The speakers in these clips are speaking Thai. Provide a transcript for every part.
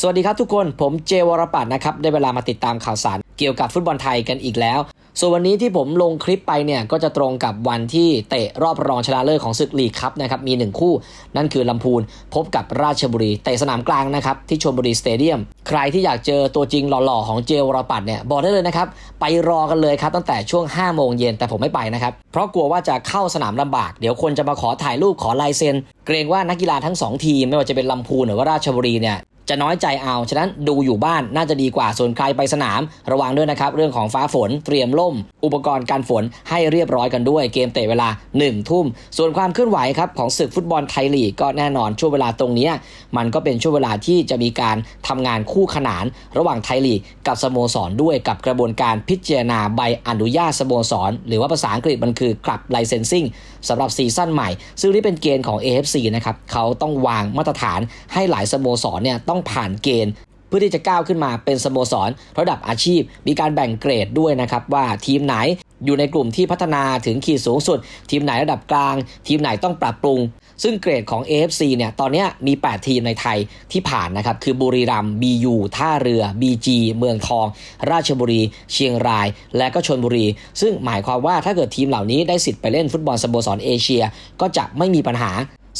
สวัสดีครับทุกคนผมเจวรปัตนะครับได้เวลามาติดตามข่าวสารเกี่ยวกับฟุตบอลไทยกันอีกแล้ว ส่วนวันนี้ที่ผมลงคลิปไปเนี่ยก็จะตรงกับวันที่เตะรอบรองชนะเลิศของศึกลีกครับนะครับมี 1 คู่ นั่นคือลำพูนพบกับราชบุรีเตะสนามกลางนะครับที่ชลบุรีสเตเดียม ใครที่อยากเจอตัวจริงหล่อๆ ของเจวรปัตเนี่ยบอกได้เลยนะครับไปรอกันเลยครับตั้งแต่ช่วง5โมงเย็นแต่ผมไม่ไปนะครับเพราะกลัวว่าจะเข้าสนามลำบาก เดี๋ยวคนจะมาขอถ่ายรูปขอลายเซ็นเกรงว่านักกีฬาทั้งสองทีมไม่ว่าจะเป็นลำพูนหรือว่าราชบุรีเนี่ย จะน้อยใจเอาฉะนั้นดูอยู่บ้านน่าจะดีกว่าส่วนใครไปสนาม ระวังด้วยนะครับ เรื่องของฟ้าฝนเตรียมล่ม อุปกรณ์การฝนให้เรียบร้อยกันด้วยเกมเตะเวลา 1 ทุ่ม ส่วนความเคลื่อนไหวครับของศึกฟุตบอลไทยลีกก็แน่นอนช่วงเวลาตรงนี้ มันก็เป็นช่วงเวลาที่จะมีการทำงานคู่ขนาน ระหว่างไทยลีกกับสโมสรด้วยกับกระบวนการพิจารณาใบอนุญาตสโมสร หรือว่าภาษาอังกฤษมันคือ Club Licensing สำหรับซีซั่นใหม่ ซึ่งนี่เป็นเกณฑ์ของ AFC นะครับเขาต้องวางมาตรฐานให้หลายสโมสรเนี่ยต้ององผ่านเกณฑ์ เพื่อที่จะก้าวขึ้นมาเป็นสโมสร ระดับอาชีพ มีการแบ่งเกรดด้วยนะครับว่าทีมไหนอยู่ในกลุ่มที่พัฒนาถึงขีดสูงสุด ทีมไหนระดับกลาง ทีมไหนต้องปรับปรุง ซึ่งเกรดของ AFC เนี่ยตอนนี้มี 8 ทีมในไทยที่ผ่านนะครับ คือบุรีรัมย์ BU ท่าเรือ BG เมืองทอง ราชบุรี เชียงราย และก็ชนบุรี ซึ่งหมายความว่าถ้าเกิดทีมเหล่านี้ได้สิทธิ์ไปเล่นฟุตบอลสโมสรเอเชีย ก็จะไม่มีปัญหา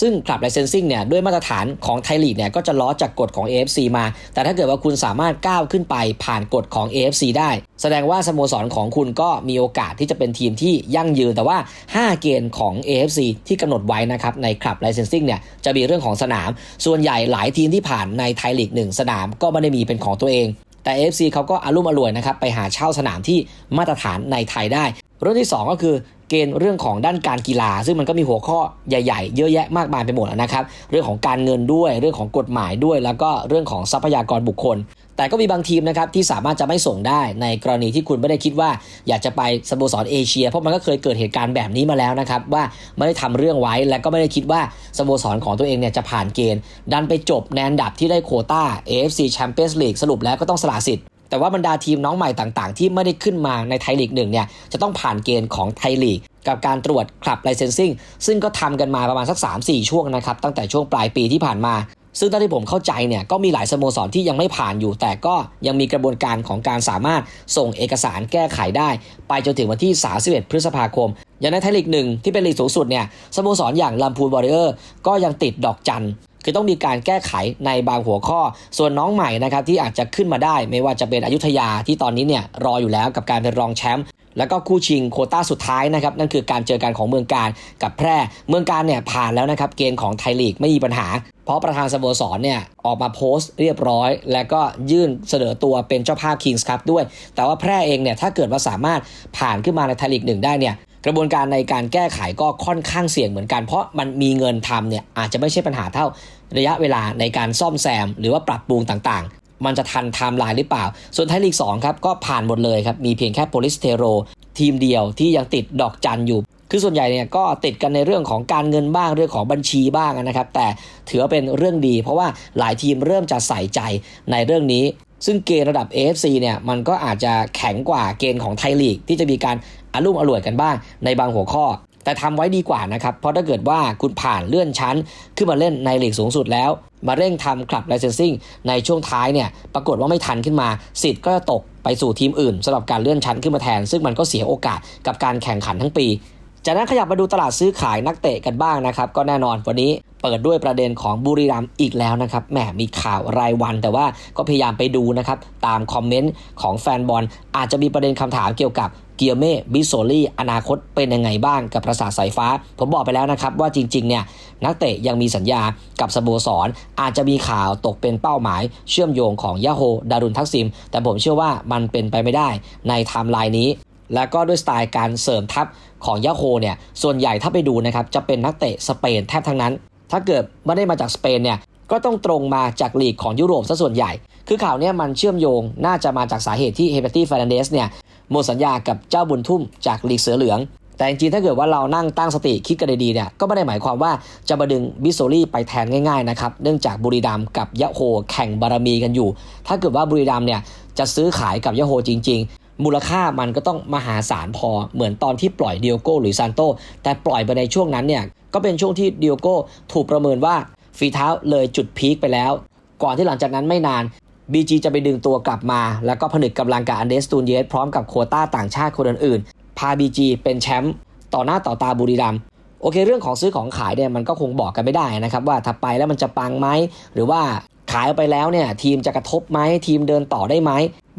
ซึ่งคลับไลเซนซิ่งเนี่ยด้วยมาตรฐานของไทยลีกเนี่ยก็จะล้อจากกฎของ AFC มา แต่ถ้าเกิดว่าคุณสามารถก้าวขึ้นไปผ่านกฎของ AFC ได้ แสดงว่าสโมสรของคุณก็มีโอกาสที่จะเป็นทีมที่ยั่งยืน แต่ว่า 5 เกณฑ์ของ AFC ที่กำหนดไว้นะครับในคลับไลเซนซิ่งเนี่ยจะมีเรื่องของสนาม ส่วนใหญ่หลายทีมที่ผ่านในไทยลีกหนึ่งสนามก็ไม่ได้มีเป็นของตัวเองแต่ AFC เขาก็อารมุ่มอร่วยนะครับไปหาเช่าสนามที่มาตรฐานในไทยได้ เรื่องที่ 2 ก็คือ เกณฑ์เรื่องของด้านการกีฬา ซึ่งมันก็มีหัวข้อใหญ่ๆ เยอะแยะมากมายไปหมดนะครับ เรื่องของการเงินด้วย เรื่องของกฎหมายด้วย แล้วก็เรื่องของทรัพยากรบุคคล แต่ก็มีบางทีมนะครับที่สามารถจะไม่ส่งได้ในกรณีที่คุณไม่ได้คิดว่า อยากจะไปสโมสรเอเชีย เพราะมันก็เคยเกิดเหตุการณ์แบบนี้มาแล้วนะครับว่าไม่ได้ทำเรื่องไว้และก็ไม่ได้คิดว่าสโมสรของตัวเองเนี่ยจะผ่านเกณฑ์ ดันไปจบในอันดับที่ได้โคต้า AFC Champions League สรุปแล้วก็ต้องสละสิทธิ์ แต่ว่าบรรดาทีมน้องใหม่ต่างๆ ที่ไม่ได้ขึ้นมาในไทยลีกหนึ่งเนี่ยจะต้องผ่านเกณฑ์ของไทยลีกกับการตรวจคลับไลเซนซิ่งซึ่งก็ทำกันมาประมาณสัก 3-4 ช่วงนะครับตั้งแต่ช่วงปลายปีที่ผ่านมา ซึ่งตอนที่ผมเข้าใจเนี่ยก็มีหลายสโมสรที่ยังไม่ผ่านอยู่ แต่ก็ยังมีกระบวนการของการสามารถส่งเอกสารแก้ไขได้ ไปจนถึงวันที่ 31 พฤษภาคม อย่างในไทยลีกหนึ่งที่เป็นลีกสูงสุดเนี่ยสโมสรอย่างลำพูนวอริเออร์ก็ยังติดดอกจัน คือต้องมีการแก้ไขในบางหัวข้อ ส่วนน้องใหม่นะครับที่อาจจะขึ้นมาได้ ไม่ว่าจะเป็นอยุธยาที่ตอนนี้เนี่ยรออยู่แล้วกับการเป็นรองแชมป์แล้วก็คู่ชิงโคต้าสุดท้ายนะครับนั่นคือการเจอกันของเมืองการกับแพร่ เมืองการเนี่ยผ่านแล้วนะครับเกณฑ์ของไทยลีกไม่มีปัญหา เพราะประธานสโมสรเนี่ยออกมาโพสต์เรียบร้อย แล้วก็ยื่นเสนอตัวเป็นเจ้าภาพคิงส์ครับด้วย แต่ว่าแพร่เองเนี่ยถ้าเกิดว่าสามารถผ่านขึ้นมาในไทยลีกหนึ่งได้เนี่ยกระบวนการในการแก้ไขก็ค่อนข้างเสี่ยงเหมือนกัน เพราะมันมีเงินทำเนี่ยอาจจะไม่ใช่ปัญหาเท่า ระยะเวลาในการซ่อมแซม หรือว่าปรับปรุงต่างๆ มันจะทันไทม์ไลน์หรือเปล่า ส่วนไทยลีก2ครับก็ผ่านหมดเลยครับ มีเพียงแค่โพลิสเทโรทีมเดียวที่ยังติดดอกจันอยู่ คือส่วนใหญ่เนี่ยก็ติดกันในเรื่องของการเงินบ้างเรื่องของบัญชีบ้างนะครับ แต่ถือว่าเป็นเรื่องดี เพราะว่าหลายทีมเริ่มจะใส่ใจในเรื่องนี้ซึ่งเกณฑ์ระดับ AFC เนี่ยมันก็อาจจะแข็งกว่าเกณฑ์ของไทยลีก ที่จะมีการอารุ่มอร่วยกันบ้างในบางหัวข้อ แต่ทำไว้ดีกว่านะครับ เพราะถ้าเกิดว่าคุณผ่านเลื่อนชั้น ขึ้นมาเล่นในลีกสูงสุดแล้ว มาเร่งทำคลับไลเซนซิ่งในช่วงท้ายเนี่ยปรากฏว่าไม่ทันขึ้นมาสิทธิ์ก็จะตกไปสู่ทีมอื่นสำหรับการเลื่อนชั้นขึ้นมาแทน ซึ่งมันก็เสียโอกาสกับการแข่งขันทั้งปีจากนั้นขยับมาดูตลาดซื้อขายนักเตะกันบ้างนะครับ ก็แน่นอนวันนี้เปิดด้วยประเด็นของบุรีรัมย์อีกแล้วนะครับแหมมีข่าวรายวัน แต่ว่าก็พยายามไปดูนะครับ ตามคอมเมนต์ของแฟนบอลอาจจะมีประเด็นคำถามเกี่ยวกับ เกียเม่บิโซลี่อนาคตเป็นยังไงบ้างกับประสาทสายฟ้า ผมบอกไปแล้วนะครับว่าจริงๆเนี่ยนักเตะยังมีสัญญากับสโมสรอาจจะมีข่าวตกเป็นเป้าหมาย เชื่อมโยงของยาโฮดารุนทักซิม แต่ผมเชื่อว่ามันเป็นไปไม่ได้ในไทม์ไลน์นี้ แล้วก็ด้วยสไตล์การเสริมทัพของยาโฮเนี่ยส่วนใหญ่ถ้าไปดูนะครับจะเป็นนักเตะสเปนแทบทั้งนั้น ถ้าเกิดไม่ได้มาจากสเปนเนี่ยก็ต้องตรงมาจากลีกของยุโรปซะส่วนใหญ่ คือข่าวเนี้ยมันเชื่อมโยงน่าจะมาจากสาเหตุที่เฮเบตี้ฟาร์นเดสเนี่ย หมดสัญญากับเจ้าบุญทุ่มจากลีกเสือเหลือง แต่จริงๆถ้าเกิดว่าเรานั่งตั้งสติคิดกันดีๆเนี่ยก็ไม่ได้หมายความว่าจะมาดึงบิโซลี่ไปแทนง่ายๆนะครับเนื่องจากบุรีรัมกับยะโฮแข่งบารมีกันอยู่ ถ้าเกิดว่าบุรีรัมเนี่ยจะซื้อขายกับยะโฮจริง ๆมูลค่ามันก็ต้องมหาศาลพอเหมือนตอนที่ปล่อยเดียโก้หรือซานโตแต่ปล่อยไปในช่วงนั้นเนี่ย ก็เป็นช่วงที่เดียโก้ถูกประเมินว่าฝีเท้าเลยจุดพีคไปแล้ว ก่อนที่หลังจากนั้นไม่นาน BG จะไปดึงตัวกลับมา แล้วก็ผนึกกำลังกับอันเดสตูนเยสพร้อมกับโคต้าต่างชาติคนอื่นๆ พา BG เป็นแชมป์ต่อหน้าต่อตาบุรีรัมย์โอเค เรื่องของซื้อของขายเนี่ยมันก็คงบอกกันไม่ได้นะครับ ว่าถ้าไปแล้วมันจะปังไหมหรือว่าขายไปแล้วเนี่ยทีมจะกระทบไหมทีมเดินต่อได้ไหม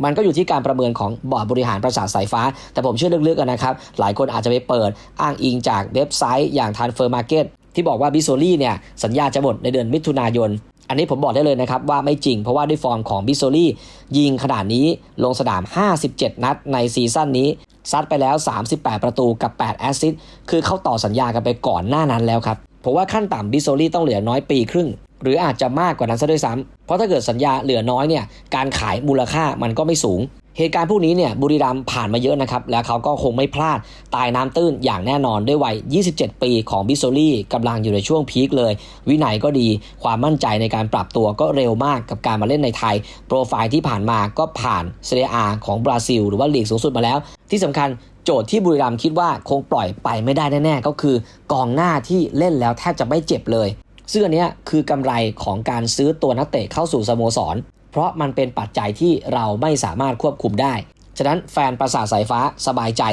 มันก็อยู่ที่การประเมินของบอร์ดบริหารประสาทสายฟ้า แต่ผมเชื่อลึกๆนะครับ หลายคนอาจจะไปเปิดอ้างอิงจากเว็บไซต์อย่างทันเฟอร์มาร์เก็ตที่บอกว่าบิโซลี่เนี่ยสัญญาจะหมดในเดือนมิถุนายน อันนี้ผมบอกได้เลยนะครับว่าไม่จริงเพราะว่าด้วยฟอร์มของบิโซลี่ยิงขนาดนี้ลงสนาม 57 นัดในซีซั่นนี้ซัดไปแล้ว 38 ประตูกับ 8 แอสซิสต์คือเข้าต่อสัญญากันไปก่อนหน้านั้นแล้วครับผมว่าขั้นต่ำบิโซลี่ต้องเหลือน้อยปีครึ่ง หรืออาจจะมากกว่านั้นซะด้วยซ้ำเพราะถ้าเกิดสัญญาเหลือน้อยเนี่ยการขายมูลค่ามันก็ไม่สูง เหตุการณ์พวกนี้เนี่ยบุรีรัมย์ผ่านมาเยอะนะครับ แล้วเขาก็คงไม่พลาดตายน้ำตื้นอย่างแน่นอนด้วยวัย 27 ปีของบิโซลี่กำลังอยู่ในช่วงพีคเลย วินัยก็ดีความมั่นใจในการปรับตัวก็เร็วมากกับการมาเล่นในไทย โปรไฟล์ที่ผ่านมาก็ผ่านเซเรียอาของบราซิล หรือว่าลีกสูงสุดมาแล้ว ที่สำคัญโจทย์ที่บุรีรัมย์คิดว่าคงปล่อยไปไม่ได้แน่ๆ ก็คือกองหน้าที่เล่นแล้วแทบจะไม่เจ็บเลย ซึ่งอันเนี้ยคือกำไรของการซื้อตัวนักเตะเข้าสู่สโมสร เพราะมันเป็นปัจจัยที่เราไม่สามารถควบคุมได้ ฉะนั้นแฟนประสาทสายฟ้าสบายใจ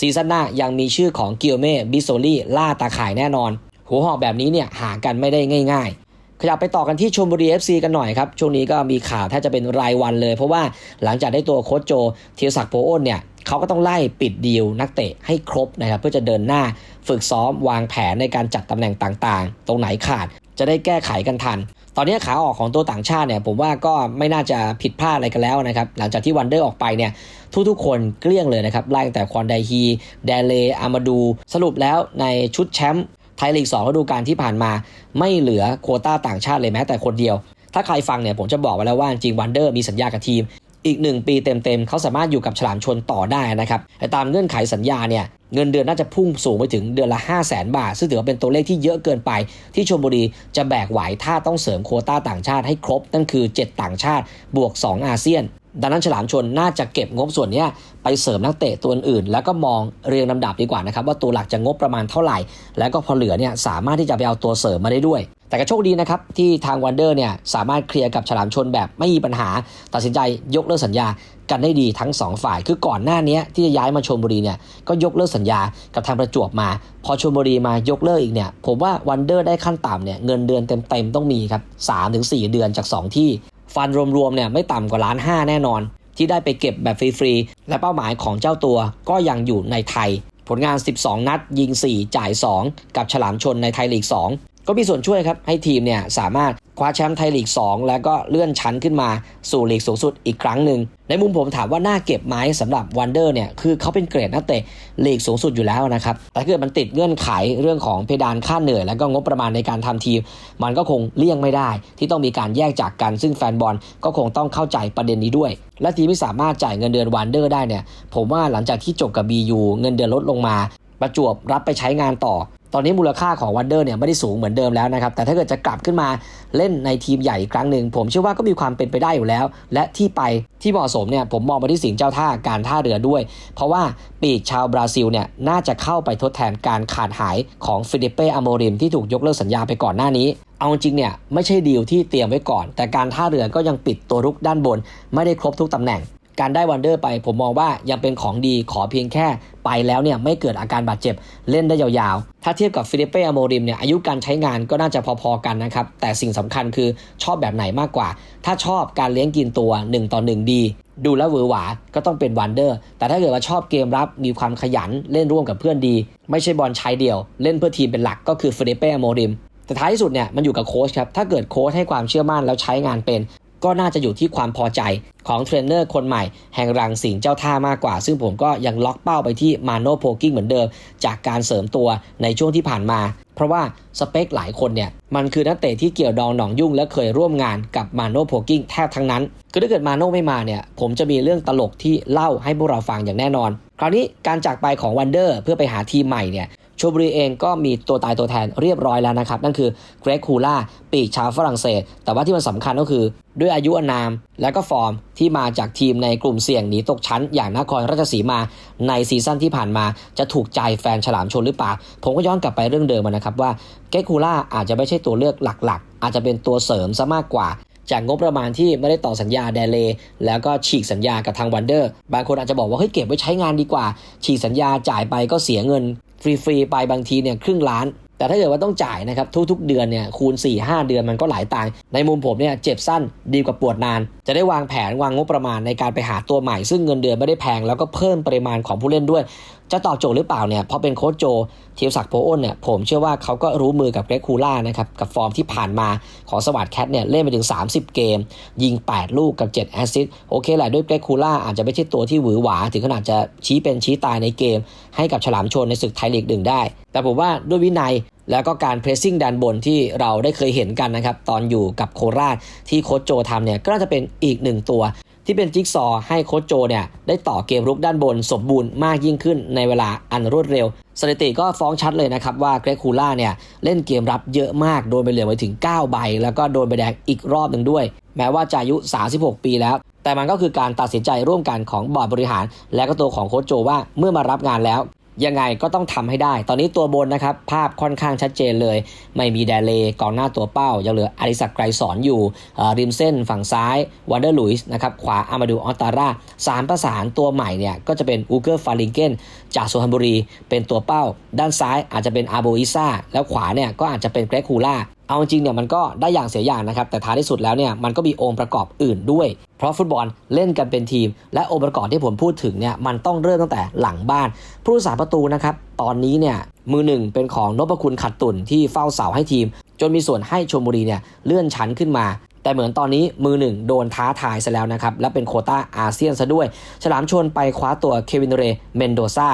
ซีซั่นหน้ายังมีชื่อของกิโอเม่บิโซลี่ล่าตาข่ายแน่นอน หัวหอกแบบนี้เนี่ยหากันไม่ได้ง่ายๆขยับไปต่อกันที่ชมบุรี FC กันหน่อยครับ ช่วงนี้ก็มีข่าวแทบจะเป็นรายวันเลย เพราะว่าหลังจากได้ตัวโค้ชโจเทียศักดิ์โพอ้นเนี่ยเขาก็ต้องไล่ปิดดีลนักเตะให้ครบนะครับเพื่อจะเดินหน้าฝึกซ้อมวางแผนในการจัดตำแหน่งต่างๆ ตรงไหนขาดจะได้แก้ไขกันทัน ตอนนี้ขาออกของตัวต่างชาติเนี่ยผมว่าก็ไม่น่าจะผิดพลาดอะไรกันแล้วนะครับหลังจากที่วันเดอร์ออกไปเนี่ยทุกๆคนเกลี้ยงเลยนะครับไล่ตั้งแต่ควอนไดฮีเดเลอามาดู สรุปแล้วในชุดแชมป์ไทยลีก2ฤดูกาลที่ผ่านมา ไม่เหลือโควต้าต่างชาติเลยแม้แต่คนเดียว ถ้าใครฟังเนี่ยผมจะบอกไว้แล้วว่าจริงวันเดอร์มีสัญญากับทีม อีก 1 ปีเต็มๆเขาสามารถอยู่กับฉลามชนต่อได้นะครับแต่ตามเงื่อนไขสัญญาเนี่ยเงินเดือนน่าจะพุ่งสูงไปถึงเดือนละ 5 0 0แสนบาท ซึ่งถือว่าเป็นตัวเลขที่เยอะเกินไป ที่ชมบุรีจะแบกไหวถ้าต้องเสริมโควต้าต่างชาติให้ครบ นั่นคือ 7 ต่างชาติบวก 2 อาเซียนดังนั้นฉลามชนน่าจะเก็บงบส่วนนี้ไปเสริมนักเตะตัวอื่น แล้วก็มองเรียงลำดับดีกว่านะครับว่าตัวหลักจะงบประมาณเท่าไหร่ แล้วก็พอเหลือเนี่ยสามารถที่จะไปเอาตัวเสริมมาได้ด้วย แต่ก็โชคดีนะครับที่ทางวันเดอร์เนี่ยสามารถเคลียร์กับฉลามชนแบบไม่มีปัญหา ตัดสินใจยกเลิกสัญญากันได้ดีทั้งสองฝ่าย คือก่อนหน้านี้ที่จะย้ายมาชลบุรีเนี่ยก็ยกเลิกสัญญากับทางประจวบมา พอชลบุรีมายกเลิกอีกเนี่ยผมว่าวันเดอร์ได้ขั้นต่ำเนี่ยเงินเดือนเต็มๆต้องมีครับสามถึงสี่เดือนจากสองที่ ฟันรวมๆเนี่ยไม่ต่ำกว่าล้านห้าแน่นอน ที่ได้ไปเก็บแบบฟรีๆและเป้าหมายของเจ้าตัวก็ยังอยู่ในไทย ผลงาน 12 นัดยิง 4 จ่าย 2 กับฉลามชนในไทยลีก 2 ก็มีส่วนช่วยครับให้ทีมเนี่ยสามารถ คว้าแชมป์ไทยลีก 2 แล้วก็เลื่อนชั้นขึ้นมาสู่ลีกสูงสุดอีกครั้งหนึ่ง ในมุมผมถามว่าน่าเก็บไหมสำหรับวันเดอร์เนี่ย คือเขาเป็นเกรดนักเตะลีกสูงสุดอยู่แล้วนะครับ แต่ถ้าเกิดมันติดเงื่อนไขเรื่องของเพดานค่าเหนื่อย แล้วก็งบประมาณในการทำทีม มันก็คงเลี่ยงไม่ได้ ที่ต้องมีการแยกจากกัน ซึ่งแฟนบอลก็คงต้องเข้าใจประเด็นนี้ด้วย และทีมที่สามารถจ่ายเงินเดือนวันเดอร์ได้เนี่ย ผมว่าหลังจากที่จบกับ BU เงินเดือนลดลงมาประจวบรับไปใช้งานต่อ ตอนนี้มูลค่าของวันเดอร์เนี่ยไม่ได้สูงเหมือนเดิมแล้วนะครับ แต่ถ้าเกิดจะกลับขึ้นมาเล่นในทีมใหญ่อีกครั้งหนึ่ง ผมเชื่อว่าก็มีความเป็นไปได้อยู่แล้ว และที่ไปที่เหมาะสมเนี่ยผมมองไปที่สิงเจ้าท่าการท่าเรือด้วย เพราะว่าปีกชาวบราซิลเนี่ยน่าจะเข้าไปทดแทนการขาดหายของฟิลิปเป้อโมริมที่ถูกยกเลิกสัญญาไปก่อนหน้านี้เอาจริงเนี่ยไม่ใช่ดีลที่เตรียมไว้ก่อน แต่การท่าเรือก็ยังปิดตัวรุกด้านบน ไม่ได้ครบทุกตำแหน่ง การได้วันเดอร์ไป ผมมองว่ายังเป็นของดีขอเพียงแค่ไปแล้วเนี่ยไม่เกิดอาการบาดเจ็บเล่นได้ยาวๆ ถ้าเทียบกับฟิลิปเป้อโมริมเนี่ยอายุการใช้งานก็น่าจะพอๆกันนะครับ แต่สิ่งสำคัญคือชอบแบบไหนมากกว่า ถ้าชอบการเลี้ยงกินตัว 1 ต่อ 1 ดี ดูแล้วหวือหวาก็ต้องเป็นวันเดอร์ แต่ถ้าเกิดว่าชอบเกมรับมีความขยันเล่นร่วมกับเพื่อนดี ไม่ใช่บอลชายเดี่ยว เล่นเพื่อทีมเป็นหลักก็คือฟิลิปเป้อโมริมแต่ท้ายที่สุดเนี่ยมันอยู่กับโค้ชครับ ถ้าเกิดโค้ชให้ความเชื่อมั่นแล้วใช้งานเป็น ก็น่าจะอยู่ที่ความพอใจของเทรนเนอร์คนใหม่แห่งรังสิงเจ้าท่ามากกว่า ซึ่งผมก็ยังล็อกเป้าไปที่มาโนโพกิ้งเหมือนเดิม จากการเสริมตัวในช่วงที่ผ่านมา เพราะว่าสเปคหลายคนเนี่ยมันคือนักเตะที่เกี่ยวดองหนองยุ่งและเคยร่วมงานกับมาโนโพกิ้งแทบทั้งนั้น คือถ้าเกิดมาโนไม่มาเนี่ยผมจะมีเรื่องตลกที่เล่าให้พวกเราฟังอย่างแน่นอน คราวนี้การจากไปของวันเดอร์เพื่อไปหาทีมใหม่เนี่ย ชลบุรีเองก็มีตัวตายตัวแทนเรียบร้อยแล้วนะครับ นั่นคือเกรกคูล่าปีกชาวฝรั่งเศส แต่ว่าที่มันสำคัญก็คือ ด้วยอายุอนาม และก็ฟอร์มที่มาจากทีมในกลุ่มเสี่ยงหนีตกชั้น อย่างนครราชสีมาในซีซั่นที่ผ่านมาจะถูกใจแฟนฉลามชนหรือเปล่า ผมก็ย้อนกลับไปเรื่องเดิมนะครับว่าเกรกคูล่าอาจจะไม่ใช่ตัวเลือกหลักๆ อาจจะเป็นตัวเสริมซะมากกว่าจากงบประมาณที่ไม่ได้ต่อสัญญาแดเลแล้วก็ฉีกสัญญากับทางวันเดอร์ บางคนอาจจะบอกว่าเฮ้ยเก็บไว้ใช้งานดีกว่า ฉีกสัญญาจ่ายไปก็เสียเงิน ฟรีๆไปบางทีเนี่ยครึ่งล้าน แต่ถ้าเกิดว่าต้องจ่ายนะครับทุกๆเดือนเนี่ยคูณ 4-5 เดือนมันก็หลายตังค์ในมุมผมเนี่ยเจ็บสั้นดีกว่าปวดนาน จะได้วางแผนวางงบประมาณในการไปหาตัวใหม่ ซึ่งเงินเดือนไม่ได้แพงแล้วก็เพิ่มปริมาณของผู้เล่นด้วย จะตอบโจทย์หรือเปล่าเนี่ยเพราะเป็นโค้ชโจธีรศักดิ์โพอ้นเนี่ยผมเชื่อว่าเขาก็รู้มือกับเกรกคูล่านะครับกับฟอร์มที่ผ่านมาของสวัสดแคทเนี่ยเล่นไปถึง 30 เกม ยิง 8 ลูกกับ 7 แอสซิสต์โอเคแหละด้วยเกรกคูล่าอาจจะไม่ใช่ตัวที่หวือหวา ถึงขนาดจะชี้เป็นชี้ตายในเกม ให้กับฉลามชนในศึกไทยลีกหนึ่งได้ แต่ผมว่าด้วยวินัยแล้วก็การเพรสซิ่งด้านบนที่เราได้เคยเห็นกันนะครับ ตอนอยู่กับโคราชที่โค้ชโจทำเนี่ยก็น่าจะเป็นอีกหนึ่งตัว ที่เป็นจิ๊กซอให้โค้ชโจเนี่ยได้ต่อเกมรุกด้านบนสมบูรณ์มากยิ่งขึ้นในเวลาอันรวดเร็ว สถิติก็ฟ้องชัดเลยนะครับว่าเกรกคูล่าเนี่ยเล่นเกมรับเยอะมากโดนไปเหลือไปถึง 9 ใบ แล้วก็โดนไปแดงอีกรอบหนึ่งด้วย แม้ว่าจะอายุ 36 ปีแล้ว แต่มันก็คือการตัดสินใจร่วมกันของบอร์ดบริหาร และก็ตัวของโค้ชโจว่าเมื่อมารับงานแล้ว ยังไงก็ต้องทำให้ได้ ตอนนี้ตัวบนนะครับ ภาพค่อนข้างชัดเจนเลย ไม่มีแดเลกองหน้าตัวเป้า ยังเหลืออริสักไกรสอนอยู่ริมเส้นฝั่งซ้ายวันเดอร์ลุยส์นะครับ ขวาอามาดูออตตาร่าสามประสานตัวใหม่เนี่ย ก็จะเป็นอูเกอร์ฟาลิงเกนจากโซฮัมบุรี เป็นตัวเป้า ด้านซ้ายอาจจะเป็นอาโบอิซ่าแล้วขวาเนี่ยก็อาจจะเป็นเกรกคูล่า เอาจริงเนี่ยมันก็ได้อย่างเสียอย่างนะครับ แต่ท้ายที่สุดแล้วเนี่ยมันก็มีองค์ประกอบอื่นด้วย เพราะฟุตบอลเล่นกันเป็นทีม และองค์ประกอบที่ผมพูดถึงเนี่ยมันต้องเริ่มตั้งแต่หลังบ้าน ผู้รักษาประตูนะครับตอนนี้เนี่ยมือหนึ่งเป็นของนพคุณขัดตุนที่เฝ้าเสาให้ทีม จนมีส่วนให้ชมบุรีเนี่ยเลื่อนชั้นขึ้นมาแต่เหมือนตอนนี้มือหนึ่งโดนท้าทายซะแล้วนะครับ และเป็นโคต้าอาเซียนซะด้วย ฉลามชนไปคว้าตัวเควินเรเมนโดซา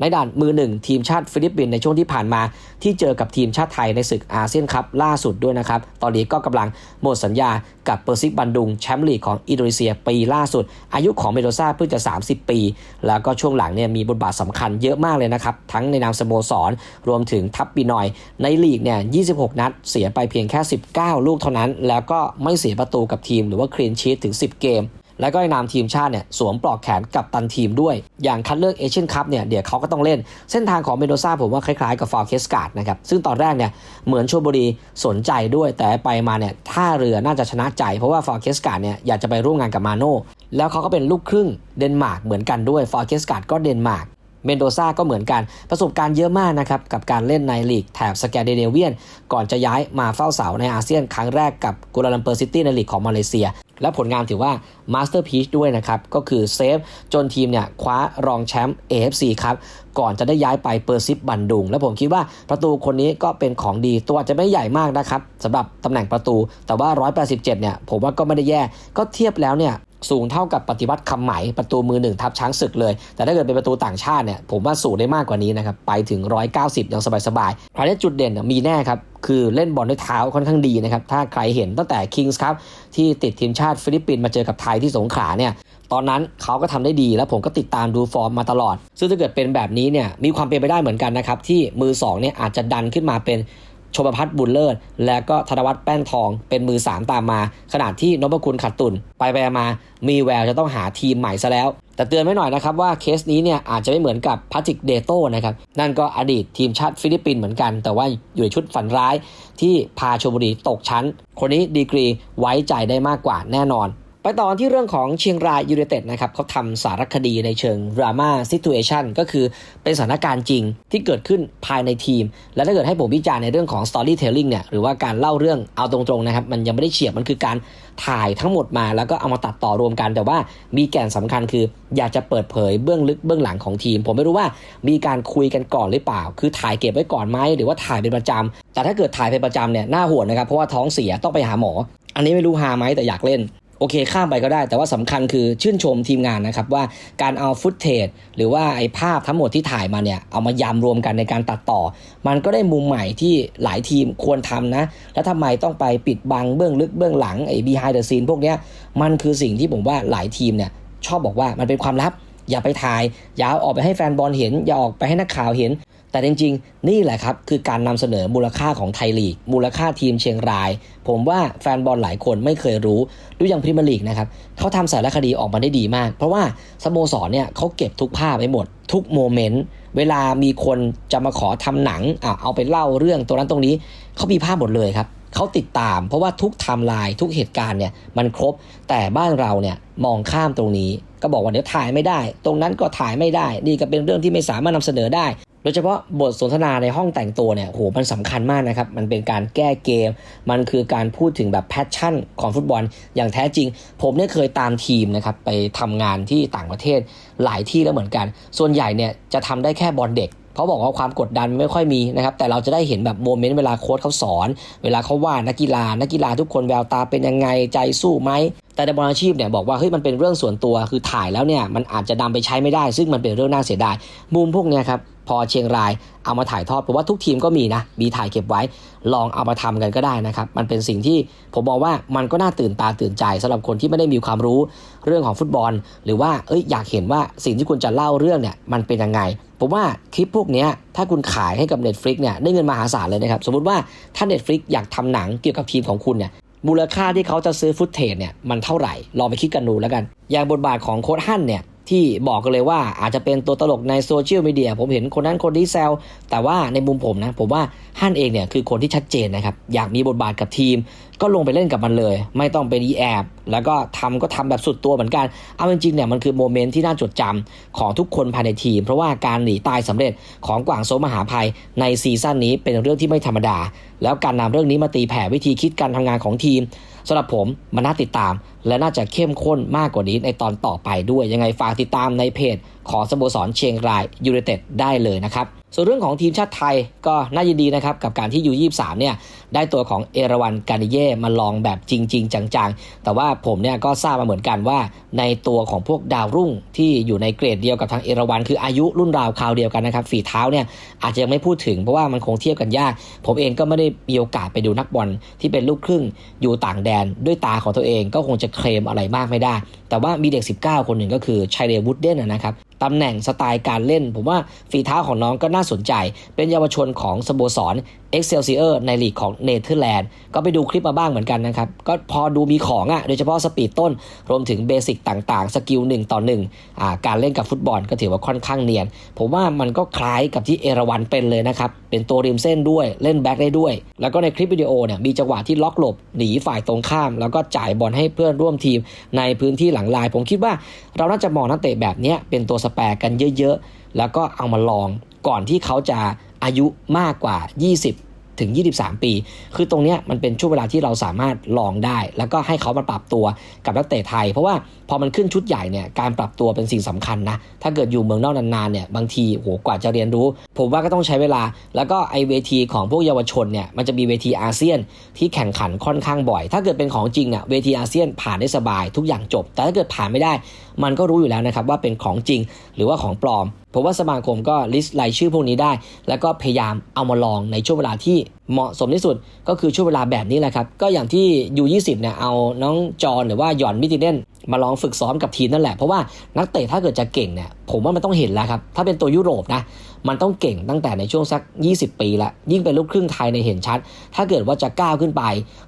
ในด่านมือหนึ่งทีมชาติฟิลิปปินส์ในช่วงที่ผ่านมา ที่เจอกับทีมชาติไทยในศึกอาเซียนคัพล่าสุดด้วยนะครับ ตอนนี้ก็กำลังหมดสัญญากับเปอร์ซิกบันดุงแชมป์ลีกของอินโดนีเซียปีล่าสุด อายุของเมโดซาเพิ่งจะ 30 ปี แล้วก็ช่วงหลังเนี่ยมีบทบาทสำคัญเยอะมากเลยนะครับ ทั้งในนามสโมสร รวมถึงทัพปีนอย ในลีกเนี่ย 26 นัด เสียไปเพียงแค่ 19 ลูกเท่านั้น แล้วก็ไม่เสียประตูกับทีมหรือว่าคลีนชีตถึง 10 เกม แล้วก็ในนามทีมชาติเนี่ยสวมปลอกแขนกับตันทีมด้วย อย่างคัดเลือกเอเชียนคัพเนี่ยเดี๋ยวเขาก็ต้องเล่น เส้นทางของเมโดซาผมว่าคล้ายๆกับฟอร์เคสการ์ดนะครับ ซึ่งตอนแรกเนี่ยเหมือนชลบุรีสนใจด้วย แต่ไปมาเนี่ยท่าเรือน่าจะชนะใจ เพราะว่าฟอร์เคสการ์ดเนี่ยอยากจะไปร่วมงานกับมาโน่แล้วเขาก็เป็นลูกครึ่งเดนมาร์กเหมือนกันด้วยฟอร์เคสการ์ดก็เดนมาร์กเมนโดซาก็เหมือนกันประสบการณ์เยอะมากนะครับกับการเล่นในลีกแถบสแกนดิเนเวียน ก่อนจะย้ายมาเฝ้าเสาในอาเซียนครั้งแรกกับกัวลาลัมเปอร์ซิตี้ในลีกของมาเลเซีย และผลงานถือว่ามาสเตอร์พีชด้วยนะครับ ก็คือเซฟจนทีมเนี่ยคว้ารองแชมป์ AFC ครับ ก่อนจะได้ย้ายไปเปอร์ซิปบันดุง และผมคิดว่าประตูคนนี้ก็เป็นของดีตัวอาจจะไม่ใหญ่มากนะครับสำหรับตำแหน่งประตู แต่ว่า 187 เนี่ยผมว่าก็ไม่ได้แย่ก็เทียบแล้วเนี่ย สูงเท่ากับปฏิวัติคำไหมประตูมือหนึ่งทับช้างศึกเลย แต่ถ้าเกิดเป็นประตูต่างชาติเนี่ยผมว่าสูงได้มากกว่านี้นะครับ ไปถึง 190 อย่างสบายๆคราวนี้จุดเด่นมีแน่ครับ คือเล่นบอลด้วยเท้าค่อนข้างดีนะครับ ถ้าใครเห็นตั้งแต่คิงส์ครับ ที่ติดทีมชาติฟิลิปปินส์มาเจอกับไทยที่สงขลาเนี่ยตอนนั้นเขาก็ทำได้ดีแล้วผมก็ติดตามดูฟอร์มมาตลอด ซึ่งถ้าเกิดเป็นแบบนี้เนี่ยมีความเป็นไปได้เหมือนกันนะครับที่มือ2เนี่ยอาจจะดันขึ้นมาเป็น ชมพัฒน์บุญเลิศ แล้วก็ธนวัฒน์แป้นทองเป็นมือ 3 ตามมา ขณะที่นพคุณขัดตุนไปไปมา มีแววจะต้องหาทีมใหม่ซะแล้ว แต่เตือนไว้หน่อยนะครับว่าเคสนี้เนี่ยอาจจะไม่เหมือนกับพาติกเดโต้นะครับ นั่นก็อดีตทีมชาติฟิลิปปินส์เหมือนกัน แต่ว่าอยู่ในชุดฝันร้ายที่พาชลบุรีตกชั้น คนนี้ดีกรีไว้ใจได้มากกว่าแน่นอน ไปต่อที่เรื่องของเชียงรายยูไนเต็ดนะครับเขาทำสารคดีในเชิงดราม่าซิทูเอชันก็คือเป็นสถานการณ์จริงที่เกิดขึ้นภายในทีม และถ้าเกิดให้ผมวิจารณ์ในเรื่องของ Storytelling เนี่ยหรือว่าการเล่าเรื่องเอาตรงๆนะครับ มันยังไม่ได้เฉียบมันคือการถ่ายทั้งหมดมา แล้วก็เอามาตัดต่อรวมกัน แต่ว่ามีแก่นสำคัญคือ อยากจะเปิดเผยเบื้องลึกเบื้องหลังของทีม ผมไม่รู้ว่ามีการคุยกันก่อนหรือเปล่า คือถ่ายเก็บไว้ก่อนไหมหรือว่าถ่ายเป็นประจำแต่ถ้าเกิดถ่ายเป็นประจำเนี่ยน่าห่วงนะครับเพราะว่าท้องเสียต้องไปหาหมอ อันนี้ไม่รู้หาไหมแต่อยากเล่น โอเคข้ามไปก็ได้ แต่ว่าสำคัญคือชื่นชมทีมงานนะครับว่าการเอาฟุตเทจหรือว่าไอ้ภาพทั้งหมดที่ถ่ายมาเนี่ยเอามายำรวมกันในการตัดต่อ มันก็ได้มุมใหม่ที่หลายทีมควรทำนะ แล้วทำไมต้องไปปิดบังเบื้องลึกเบื้องหลังไอ้ behind the scene พวกเนี้ยมันคือสิ่งที่ผมว่าหลายทีมเนี่ยชอบบอกว่ามันเป็นความลับอย่าไปถ่าย อย่าเอาออกไปให้แฟนบอลเห็น อย่าออกไปให้นักข่าวเห็น แต่จริงๆ นี่แหละครับ คือการนำเสนอมูลค่าของไทยลีก มูลค่าทีมเชียงราย ผมว่าแฟนบอลหลายคนไม่เคยรู้ดูอย่างพรีเมียร์ลีกนะครับเขาทำสารคดีออกมาได้ดีมาก เพราะว่าสโมสรเนี่ยเขาเก็บทุกภาพไว้หมด ทุกโมเมนต์เวลามีคนจะมาขอทำหนังอะเอาไปเล่าเรื่องตรงนั้นตรงนี้เขามีภาพหมดเลยครับเขาติดตาม เพราะว่าทุกไทม์ไลน์ทุกเหตุการณ์เนี่ยมันครบแต่บ้านเราเนี่ยมองข้ามตรงนี้ ก็บอกว่าเดี๋ยวถ่ายไม่ได้ ตรงนั้นก็ถ่ายไม่ได้ นี่ก็เป็นเรื่องที่ไม่สามารถนำเสนอได้ โดยเฉพาะบทสนทนาในห้องแต่งตัวเนี่ยโหมันสำคัญมากนะครับ มันเป็นการแก้เกม มันคือการพูดถึงแบบแพชชั่นของฟุตบอลอย่างแท้จริง ผมเนี่ยเคยตามทีมนะครับไปทำงานที่ต่างประเทศหลายที่แล้วเหมือนกัน ส่วนใหญ่เนี่ยจะทำได้แค่บอลเด็กเขาบอกว่าความกดดันไม่ค่อยมีนะครับ แต่เราจะได้เห็นแบบโมเมนต์เวลาโค้ชเขาสอน เวลาเขาว่านักกีฬา นักกีฬาทุกคนแววตาเป็นยังไงใจสู้ไหม แต่ในบอลอาชีพเนี่ยบอกว่าเฮ้ยมันเป็นเรื่องส่วนตัวคือถ่ายแล้วเนี่ยมันอาจจะนำไปใช้ไม่ได้ ซึ่งมันเป็นเรื่องน่าเสียดาย มุมพวกเนี้ยครับ พอเชียงรายเอามาถ่ายทอดผมว่าทุกทีมก็มีนะมีถ่ายเก็บไว้ ลองเอามาทำกันก็ได้นะครับ มันเป็นสิ่งที่ผมมองว่ามันก็น่าตื่นตาตื่นใจสำหรับคนที่ไม่ได้มีความรู้เรื่องของฟุตบอล หรือว่าเอ้ยอยากเห็นว่าสิ่งที่คุณจะเล่าเรื่องเนี่ยมันเป็นยังไงผมว่าคลิปพวกนี้ถ้าคุณขายให้กับ Netflix เนี่ยได้เงินมหาศาลเลยนะครับสมมติว่าถ้า Netflix อยากทำหนังเกี่ยวกับทีมของคุณเนี่ยมูลค่าที่เขาจะซื้อฟุตเทจเนี่ยมันเท่าไหร่ลองไปคิดกันดูแล้วกัน อย่างบทบาทของโค้ดฮั่นเนี่ย ที่บอกกันเลยว่าอาจจะเป็นตัวตลกในโซเชียลมีเดียผมเห็นคนนั้นคนนี้แซวแต่ว่าในมุมผมนะ ผมว่าฮั่นเองเนี่ยคือคนที่ชัดเจนนะครับ อยากมีบทบาทกับทีม ก็ลงไปเล่นกับมันเลย ไม่ต้องเป็นอีแอบแล้วก็ทำก็ทำแบบสุดตัวเหมือนกันเอาจริงๆเนี่ยมันคือโมเมนต์ที่น่าจดจำของทุกคนภายในทีม เพราะว่าการหนีตายสำเร็จของกวางโซมหาภัยในซีซั่นนี้เป็นเรื่องที่ไม่ธรรมดา แล้วการนำเรื่องนี้มาตีแผ่วิธีคิดการทำงานของทีมสำหรับผมมันน่าติดตามและน่าจะเข้มข้นมากกว่านี้ในตอนต่อไปด้วย ยังไงฝากติดตามในเพจ ของสโมสรเชียงรายยูไนเต็ดได้เลยนะครับ ส่วนเรื่องของทีมชาติไทยก็น่ายินดีนะครับ กับการที่ยู23เนี่ย ได้ตัวของเอราวันกานิเย่มาลองแบบจริง ๆ จังๆ แต่ว่าผมเนี่ยก็ทราบมาเหมือนกันว่า ในตัวของพวกดาวรุ่งที่อยู่ในเกรดเดียวกับทางเอราวันคืออายุรุ่นราวคราวเดียวกันนะครับฝีเท้าเนี่ยอาจจะยังไม่พูดถึงเพราะว่ามันคงเทียบกันยาก ผมเองก็ไม่ได้มีโอกาสไปดูนักบอลที่เป็นลูกครึ่งอยู่ต่างแดนด้วยตาของตัวเองก็คงจะเคลมอะไรมากไม่ได้ แต่ว่ามีเด็ก 19 คนหนึ่งก็คือชัยเดวุฒเดนนะครับตำแหน่งสไตล์การเล่น ผมว่าฝีเท้าของน้องก็น่าสนใจ เป็นเยาวชนของสโมสร Excelsior ในลีกของเนเธอร์แลนด์ก็ไปดูคลิปมาบ้างเหมือนกันนะครับ ก็พอดูมีของอะ่ะโดยเฉพาะสปีดต้น รวมถึงเบสิกต่างๆ สกิลหนึ่งต่อหนึ่งอ่าการเล่นกับฟุตบอลก็ถือว่าค่อนข้างเนียน ผมว่ามันก็คล้ายกับที่เอราวันเป็นเลยนะครับ เป็นตัวริมเส้นด้วยเล่นแบ็คได้ด้วย แล้วก็ในคลิปวิดีโอเนี่ยมีจังหวะที่ล็อกหลบหนีฝ่ายตรงข้าม แล้วก็จ่ายบอลให้เพื่อนร่วมทีมในพื้นที่หลังลาย ผมคิดว่าเราน่าจะมองนักเตะแบบนี้เป็นตัวสแปรกันเยอะ ๆ แล้วก็เอามาลองก่อนที่เขาจะ อายุมากกว่า 20 ถึง 23 ปี คือตรงนี้มันเป็นช่วงเวลาที่เราสามารถลองได้ แล้วก็ให้เขามาปรับตัวกับนักเตะไทย เพราะว่าพอมันขึ้นชุดใหญ่เนี่ยการปรับตัวเป็นสิ่งสำคัญนะ ถ้าเกิดอยู่เมืองนอกนานๆเนี่ยบางทีโหกว่าจะเรียนรู้ ผมว่าก็ต้องใช้เวลา แล้วก็ไอเวทีของพวกเยาวชนเนี่ยมันจะมีเวทีอาเซียนที่แข่งขันค่อนข้างบ่อย ถ้าเกิดเป็นของจริงเนี่ยเวทีอาเซียนผ่านได้สบายทุกอย่างจบ แต่ถ้าเกิดผ่านไม่ได้ มันก็รู้อยู่แล้วนะครับว่าเป็นของจริงหรือว่าของปลอมเพราะว่าสมาคมก็ลิสต์รายชื่อพวกนี้ได้ แล้วก็พยายามเอามาลองในช่วงเวลาที่เหมาะสมที่สุด ก็คือช่วงเวลาแบบนี้แหละครับ ก็อย่างที่ยู20เนี่ยเอาน้องจอนหรือว่าหย่อนมิติเดนมาลองฝึกซ้อมกับทีมนั่นแหละ เพราะว่านักเตะถ้าเกิดจะเก่งเนี่ยผมว่ามันต้องเห็นแล้วครับ ถ้าเป็นตัวยุโรปนะ มันต้องเก่งตั้งแต่ในช่วงสัก 20 ปีละยิ่งเป็นลูกครึ่งไทยในเห็นชัด ถ้าเกิดว่าจะก้าวขึ้นไป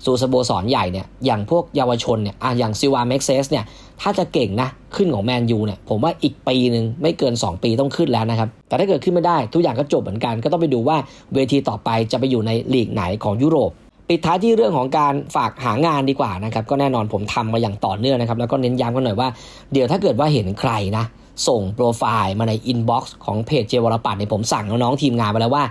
สู่สโมสรใหญ่เนี่ยอย่างพวกเยาวชนเนี่ยอะอย่างซิวาเม็กเซสเนี่ยถ้าจะเก่งนะขึ้นของแมนยูเนี่ยผมว่าอีกปีหนึ่งไม่เกิน 2 ปีต้องขึ้นแล้วนะครับ แต่ถ้าเกิดขึ้นไม่ได้ทุกอย่างก็จบเหมือนกัน ก็ต้องไปดูว่าเวทีต่อไปจะไปอยู่ในลีกไหนของยุโรปปิดท้ายที่เรื่องของการฝากหางานดีกว่านะครับก็แน่นอนผมทำมาอย่างต่อเนื่องนะครับแล้วก็เน้นย้ำกันหน่อยว่าเดี๋ยวถ้าเกิดว่าเห็นใครนะ ส่งโปรไฟล์มาในอินบ็อกซ์ของเพจเจวรปัตเนี่ยผมสั่งน้องๆทีมงานไปแล้วว่า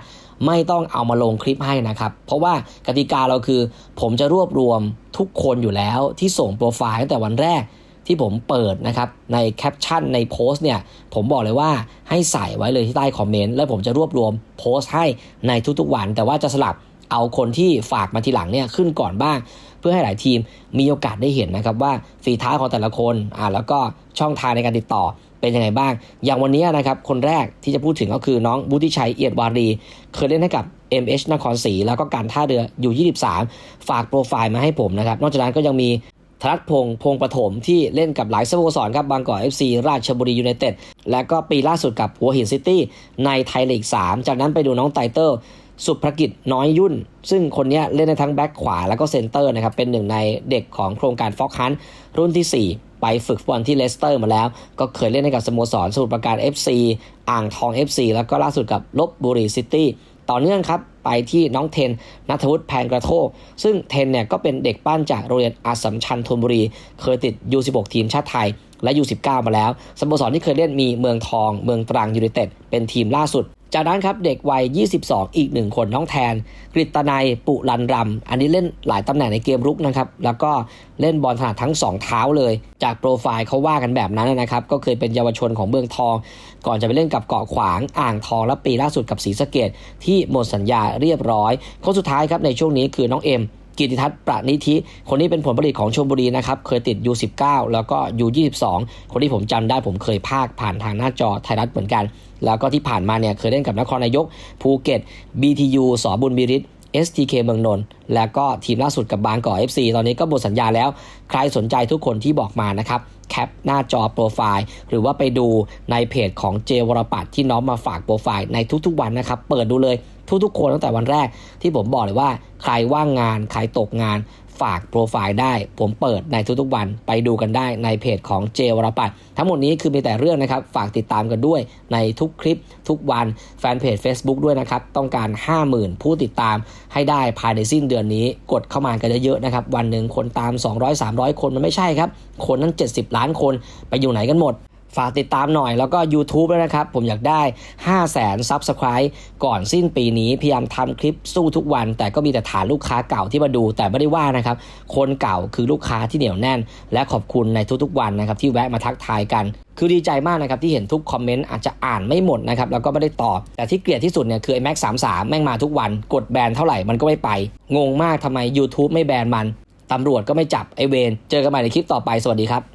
ไม่ต้องเอามาลงคลิปให้นะครับ เพราะว่ากติกาเราคือ ผมจะรวบรวมทุกคนอยู่แล้วที่ส่งโปรไฟล์ตั้งแต่วันแรกที่ผมเปิดนะครับในแคปชั่นในโพสต์เนี่ยผมบอกเลยว่าให้ใส่ไว้เลยที่ใต้คอมเมนต์แล้วผมจะรวบรวมโพสต์ให้ในทุกๆวัน แต่ว่าจะสลับเอาคนที่ฝากมาทีหลังเนี่ยขึ้นก่อนบ้าง เพื่อให้หลายทีมมีโอกาสได้เห็นนะครับว่าฝีเท้าของแต่ละคนอ่าแล้วก็ช่องทางในการติดต่อ เป็นยังไงบ้าง อย่างวันนี้นะครับคนแรกที่จะพูดถึงก็คือน้องบุติชัยเอียดวารี เคยเล่นให้กับ MH นครศรีแล้วก็การท่าเรืออยู่ 23 ฝากโปรไฟล์มาให้ผมนะครับ นอกจากนั้นก็ยังมีธนัทพงษ์พงษ์ประถมที่เล่นกับหลายสโมสรครับบางกอก FC ราชบุรียูไนเต็ดและก็ปีล่าสุดกับหัวหินซิตี้ในไทยลีก 3 จากนั้นไปดูน้องไตเติลสุภกิจน้อยยุ่น ซึ่งคนนี้เล่นในทั้งแบ็คขวาแล้วก็เซนเตอร์นะครับเป็นหนึ่งในเด็กของโครงการฟ็อกฮันรุ่นที่ 4 ไปฝึกฟุตบอลที่เลสเตอร์มาแล้ว ก็เคยเล่นให้กับสโมสรสมุทรปราการ FC อ่างทอง FC แล้วก็ล่าสุดกับลบบุรีซิตี้ต่อเนื่องครับ ไปที่น้องเทนนัทวุฒิแพงกระโทก ซึ่งเทนเนี่ยก็เป็นเด็กปั้นจากโรงเรียนอาสัมชัญธนบุรี เคยติด U16 ทีมชาติไทยและ U19 มาแล้วสโมสรที่เคยเล่นมีเมืองทอง เมืองตรังยูไนเต็ดเป็นทีมล่าสุด จากนั้นครับเด็กวัย 22 อีกหนึ่งคนน้องแทน กฤตนายปุรันรำอันนี้เล่นหลายตำแหน่งในเกมรุกนะครับ แล้วก็เล่นบอลถนัดทั้ง 2 เท้าเลย จากโปรไฟล์เขาว่ากันแบบนั้นนะครับ ก็เคยเป็นเยาวชนของเมืองทอง ก่อนจะไปเล่นกับเกาะขวางอ่างทองและปีล่าสุดกับศรีสะเกดที่หมดสัญญาเรียบร้อย คนสุดท้ายครับในช่วงนี้คือน้องเอ็ม กิติทัศน์ประนิธิ คนนี้เป็นผลผลิตของชมบุรีนะครับ เคยติด U19 แล้วก็ U22 คนที่ผมจำได้ผมเคยภาคผ่านทางหน้าจอไทยรัฐเหมือนกัน แล้วก็ที่ผ่านมาเนี่ยเคยเล่นกับนครนายก ภูเก็ต BTU สอบุญมิริต STK เมืองนนท์แล้วก็ทีมล่าสุดกับบางกอก FC ตอนนี้ก็หมดสัญญาแล้ว ใครสนใจทุกคนที่บอกมานะครับ แคปหน้าจอโปรไฟล์หรือว่าไปดูในเพจของเจวรปัตที่น้องมาฝากโปรไฟล์ในทุกๆวันนะครับ เปิดดูเลยทุกๆคนตั้งแต่วันแรกที่ผมบอกเลยว่า ใครว่างงาน ใครตกงาน ฝากโปรไฟล์ได้ ผมเปิดในทุกๆวันไปดูกันได้ในเพจของเจวรปัตทั้งหมดนี้คือมีแต่เรื่องนะครับ ฝากติดตามกันด้วยในทุกคลิปทุกวันแฟนเพจ Facebook ด้วยนะครับ ต้องการ 50,000 ผู้ติดตามให้ได้ภายในสิ้นเดือนนี้ กดเข้ามากันเยอะๆนะครับ วันหนึ่งคนตาม 200-300 คนมันไม่ใช่ครับ คนนั้น 70 ล้านคนไปอยู่ไหนกันหมด ฝากติดตามหน่อยแล้วก็ YouTube ด้วยนะครับ ผมอยากได้ 5 0 0 0 0 0 Subscribe ก่อนสิ้นปีนี้ พยายามทำคลิปสู้ทุกวัน แต่ก็มีแต่ฐานลูกค้าเก่าที่มาดู แต่ไม่ได้ว่านะครับ คนเก่าคือลูกค้าที่เหนียวแน่น และขอบคุณในทุกๆวันนะครับที่แวะมาทักทายกันคือดีใจมากนะครับที่เห็นทุกคอมเมนต์อาจจะอ่านไม่หมดนะครับแล้วก็ไม่ได้ตอบ แต่ที่เกลียดที่สุดเนี่ยคือไอ้แม็กสามสามแม่งมาทุกวัน กดแบนเท่าไหร่มันก็ไม่ไป งงมากทำไม YouTube ไม่แบนมันตำรวจก็ไม่จับไอเวน เจอกันใหม่ในคลิปต่อไป สวัสดีครับ